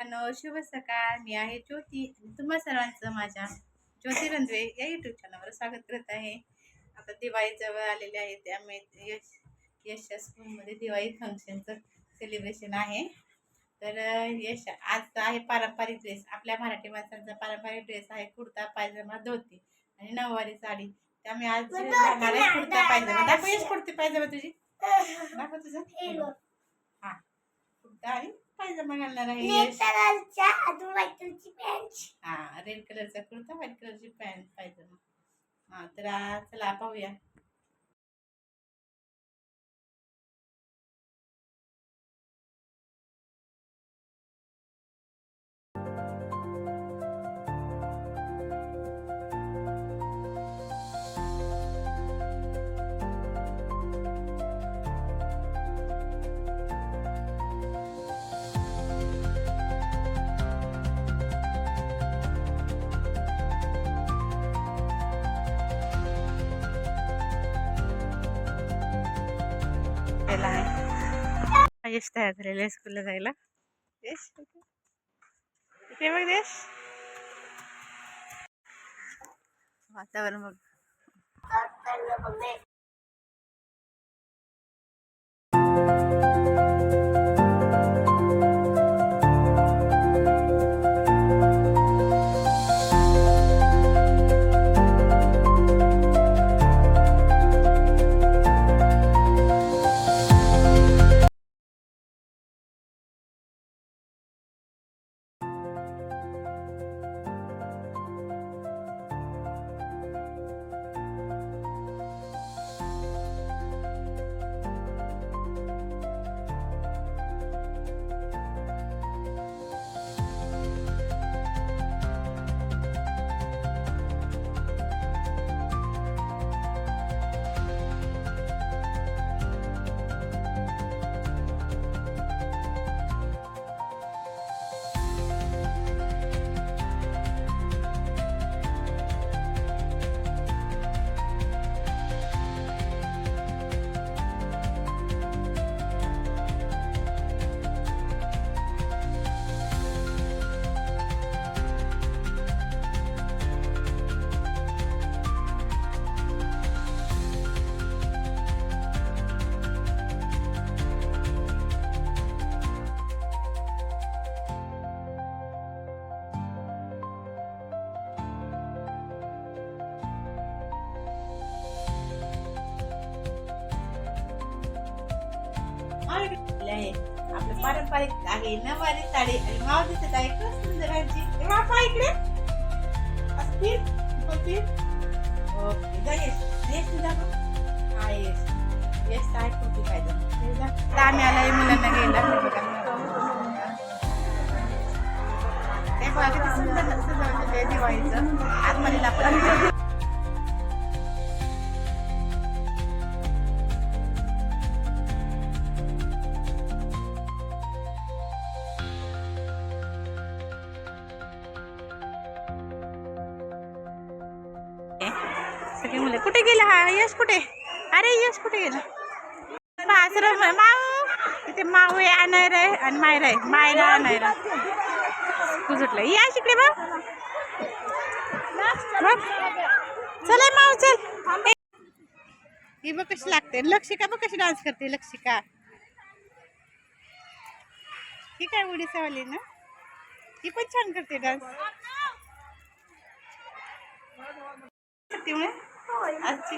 मित्रांनो, शुभ सकाळ. मी आहे ज्योती आणि तुम्हा सर्वांचं माझ्या ज्योती रंधवे या युट्यूब चॅनलवर स्वागत करत आहे. आता दिवाळी जवळ आलेली आहे त्यामुळे यश यशच्या स्कूलमध्ये दिवाळी फंक्शनचं सेलिब्रेशन आहे. तर यश आज आहे पारंपरिक ड्रेस आपल्या मराठी माणसांचा पारंपरिक ड्रेस आहे कुर्ता पायजमा धोती आणि नऊवारी साडी. त्यामुळे आज कुर्ता पायजमा. दाखव यश कुर्ती पायजमा तुझी. दाखव तुझं. हा. कुर्ता आणि पायजमा घालणार आहे? यश हा रेड कलरचा कुर्ता व्हाईट कलरची पॅन्ट पायजमा हा तर आ, चला पाहूया. केला आहे. यश तयार झालेला आहे स्कूलला जायला. देश इथे बघ देश. वातावरण बघ. आपले आहे आपलं पारंपरिक आहे नवारी साडी आणि माव दिसत आहे खूप सुंदर आमची पहा इकडे असं फिर इकडं फिर ओके जा तुझा हा येस येस काय आम्ही आलाय मुलांना घ्यायला ते बघा किती सुंदर सजवलेलं आहे दिवाळीचं आतमध्ये आपण सगळे मुलं. कुठे गेला हा? यश कुठे? अरे यश कुठे गेला? पासर माऊ. इथे माऊ आहे अनायर आहे आणि मायरा आहे. मायरा अनायर तू सुटलं. यश इकडे बघ. बघ. चल माऊ चल. ही बघ कशी लागते. लक्षिका बघ कशी डान्स करते लक्षिका. ही काय उडीसावाली ना? ही पण छान करते डान्स त्यामुळे आज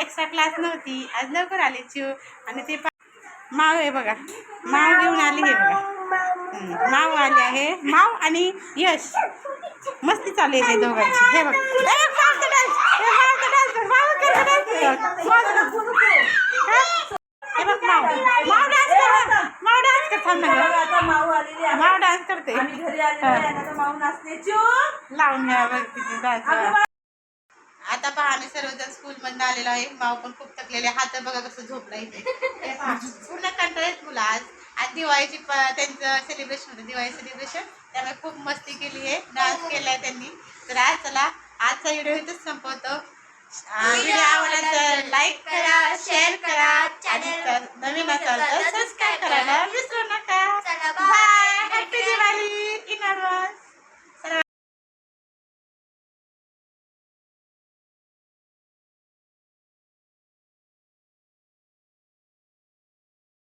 एक्स्ट्रा क्लास नव्हती. आज लवकर आली चिव. आणि ते माव आहे बघा. माव घेऊन आली हे बघा. माव आले आहे. माव आणि यश. मस्ती चालू आहे दोघांची. हे बघ. माव. डान्स करते. लावून घ्या बघ किती डान्स आता पहा आम्ही सर्वजण स्कूल मधून आलेलो आहे. माव पण खूप थकलेले हात बघा कसं झोपला इथे हे पूर्ण मुलं आज. आज दिवाळीची त्यांचं सेलिब्रेशन होतं. दिवाळी सेलिब्रेशन त्यामुळे खूप मस्ती केली आहे. डान्स केलाय त्यांनी. तर आज चला आजचा व्हिडिओ इथंच संपवतो. व्हिडिओ आवडला तर लाईक करा शेअर करा. नवीन असाल तर सबस्क्राईब करायला विसरू